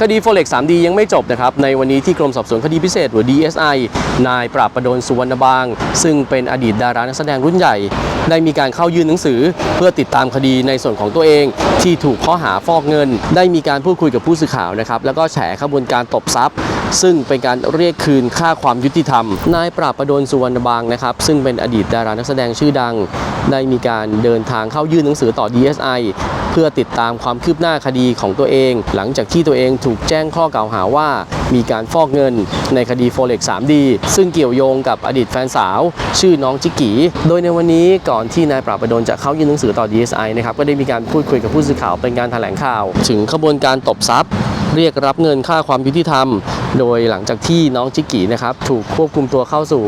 คดีโฟเล็ก 3D ยังไม่จบนะครับ ในวันนี้ที่กรมสอบสวนคดีพิเศษหรือ DSI นายปราบประดนสุวรรณบาง ซึ่งเป็นอดีตดารานักแสดงรุ่นใหญ่ ได้มีการเข้ายื่นหนังสือ เพื่อติดตามคดีในส่วนของตัวเอง ที่ถูกข้อหาฟอกเงิน ได้มีการพูดคุยกับผู้สื่อข่าวนะครับ แล้วก็แฉขบวนการตบทรัพย์ซึ่งเป็นการเรียกคืนค่าความยุติธรรม นายปราบประดนสุวรรณบางนะครับ ซึ่งเป็นอดีตดารานักแสดงชื่อดัง ได้มีการเดินทางเข้ายื่นหนังสือต่อ DSI เพื่อติดตามความคืบหน้าคดีของตัวเอง หลังจากที่ตัวเองถูกแจ้งข้อกล่าวหาว่า มีการฟอกเงินในคดี Forex 3D ซึ่งเกี่ยวโยงกับอดีตแฟนสาว ชื่อน้องจิกกีโดยในวันนี้ก่อนที่นายปราบประดนจะเข้ายื่นหนังสือต่อ DSI นะครับก็ได้มีการพูดคุยกับผู้สื่อข่าวเป็นการแถลงข่าว ถึงขบวนการตบทรัพย์เรียกรับเงินค่าความยุติธรรม โดยหลังจากที่น้องจิกกี้นะครับถูกควบคุมตัวเข้าสู่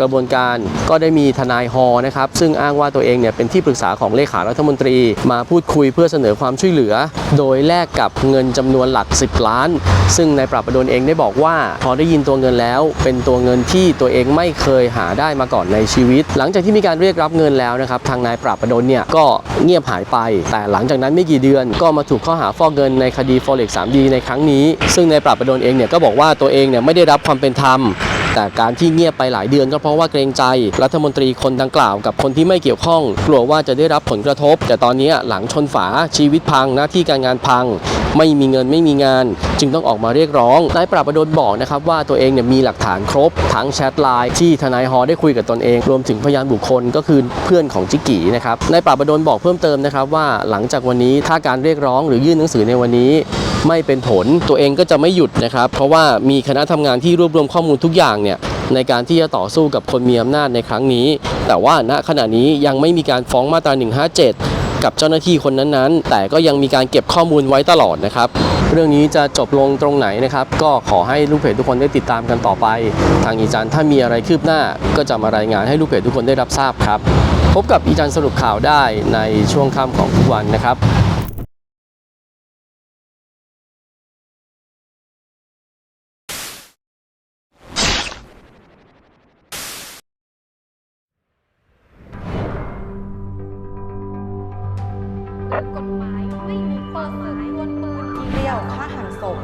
กระบวนการก็ได้มีทนายฮอนะครับซึ่งอ้างว่าตัวเองเนี่ยเป็นที่ปรึกษาของเลขารัฐมนตรี มาพูดคุยเพื่อเสนอความช่วยเหลือ โดยแลกกับเงินจำนวนหลัก 10 ล้าน ซึ่งนายปราบประดนเองได้บอกว่า พอได้ยินตัวเงินแล้ว เป็นตัวเงินที่ตัวเองไม่เคยหาได้มาก่อนในชีวิต หลังจากที่มีการเรียกรับเงินแล้วนะครับทางนายปราบประดนเนี่ยก็เงียบหายไป แต่หลังจากนั้นไม่กี่เดือน ก็มาถูกข้อหาฟอกเงินในคดี Forex 3D ในครั้งนี้ ซึ่งนายปราบประดนเองเนี่ยก็บอกว่าาตัวเองเนี่ยไม่ได้รับความเป็นธรรม แต่การที่เงียบไปหลายเดือนก็เพราะว่าเกรงใจ รัฐมนตรีคนดังกล่าวกับคนที่ไม่เกี่ยวข้อง กลัวว่าจะได้รับผลกระทบ แต่ตอนนี้หลังชนฝาชีวิตพังหน้าที่การงานพัง ไม่มีเงินไม่มีงาน จึงต้องออกมาเรียกร้องนายปราบประดนบอกนะครับว่าตัวเองเนี่ยมีหลักฐานครบ ทั้งแชทไลน์ที่ทนายฮอได้คุยกับตนเอง รวมถึงพยานบุคคลก็คือเพื่อนของจิกกี้นะครับนายปราบประดนบอกเพิ่มเติมนะครับว่าหลังจากวันนี้ถ้าการเรียกร้องหรือยื่นหนังสือในวันนี้ไม่เป็นผล ตัวเองก็จะไม่หยุดนะครับ เพราะว่ามีคณะทำงานที่รวบรวมข้อมูลทุกอย่างเนี่ยในการที่จะต่อสู้กับคนมีอำนาจในครั้งนี้ แต่ว่าณขณะนี้ยังไม่มีการฟ้องมาตรา 157 กับเจ้าหน้าที่คนนั้นๆ แต่ก็ยังมีการเก็บข้อมูลไว้ตลอดนะครับ เรื่องนี้จะจบลงตรงไหนนะครับ ก็ขอให้ลูกเพจทุกคนได้ติดตามกันต่อไป ทางอีจันถ้ามีอะไรคืบหน้า ก็จะมารายงานให้ลูกเพจทุกคนได้รับทราบครับ พบกับอีจันสรุปข่าวได้ในช่วงค่ำของทุกวันนะครับ กฎหมายไม่มีเปิดศึกดวลปืนเลี้ยวฆ่าหันศพ